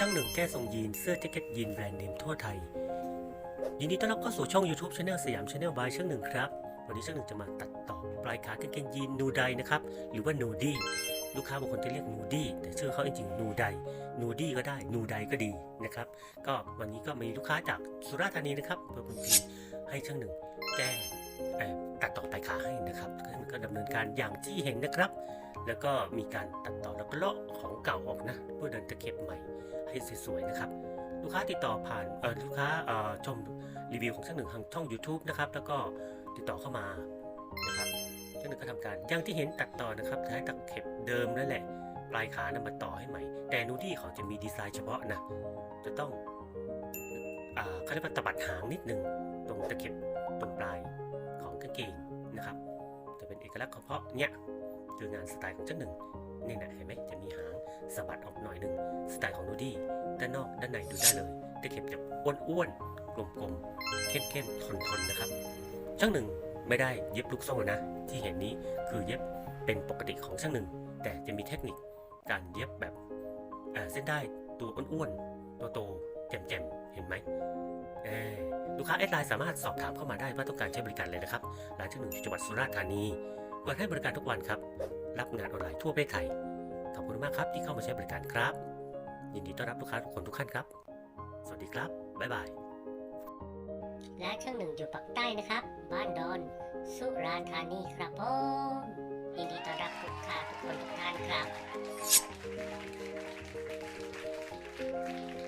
ช่างหนึ่งแก้ทรงยีนเสื้อแจ็คเก็ตยีนแบรนด์เนมทั่วไทย ยินดีต้อนรับเข้าสู่ช่อง YouTube Channel สยาม Channel by ช่างหนึ่งครับ วันนี้ช่างหนึ่งจะมาตัดต่อปลายขากางเกงยีนนูไดนะครับ หรือว่านูดี้ลูกค้าบางคนจะเรียกนูดี้แต่ชื่อเขาจริงๆนูไดนูดี้ก็ได้นูไดก็ดีนะครับ ก็วันนี้ก็มีลูกค้าจากสุราษฎร์ธานีนะครับเพื่อพุนพีให้ช่างหนึ่งแก้ตัดต่อปลายขาให้นะครับก็ดำเนินการอย่างที่เห็นนะครับ แล้วก็มีการตัดต่อแล้วก็เลาะของเก่าออกนะเพื่อเดินตะเข็บใหม่ ให้สวยๆนะครับลูกค้าติดต่อผ่านลูกค้าชมรีวิวของช่างหนึ่งทางช่อง YouTube นะครับแล้วก็ติดต่อเข้ามานะครับช่างหนึ่งก็ทำการอย่างที่เห็นตัดต่อนะครับใช้ตะเข็บเดิมนั่นแหละ ปลายขานะมาต่อให้ใหม่ แต่นูดี้เขาจะมีดีไซน์เฉพาะนะจะต้องเขาเรียกว่าตบัดหางนิดนึงตรงตะเข็บตรงปลายของกางเกงนะครับ จะเป็นเอกลักษณ์เฉพาะเนี่ย คืองานสไตล์ของช่างหนึ่งนี่นะเห็นไหมจะมีหางสะบัดออกหน่อยหนึ่งสไตล์ของนูดี้ด้านนอกด้านในดูได้เลยตะเข็บจะอ้วนๆกลมๆเข้มๆทนๆนะครับช่างหนึ่งไม่ได้เย็บลูกโซ่นะ ที่เห็นนี้คือเย็บเป็นปกติของช่างหนึ่ง แต่จะมีเทคนิคการเย็บแบบเส้นได้ตัวอ้วนๆตัวโตแจ่มๆเห็นไหมลูกค้าแอดไลน์สามารถสอบถามเข้ามาได้ว่าต้องการใช้บริการเลยนะครับร้านช่างหนึ่งจังหวัดสุราษฎร์ธานี ปิดให้บริการทุกวันครับ รับงานออนไลน์ทั่วประเทศไทย ขอบคุณมากครับที่เข้ามาใช้บริการครับ ยินดีต้อนรับลูกค้าทุกคนทุกท่านครับ สวัสดีครับ บ๊ายบายและช่างหนึ่งอยู่ปักใต้นะครับ บ้านดอน สุราธานีครับผมยินดีต้อนรับลูกค้าทุกคนทุกท่านครับ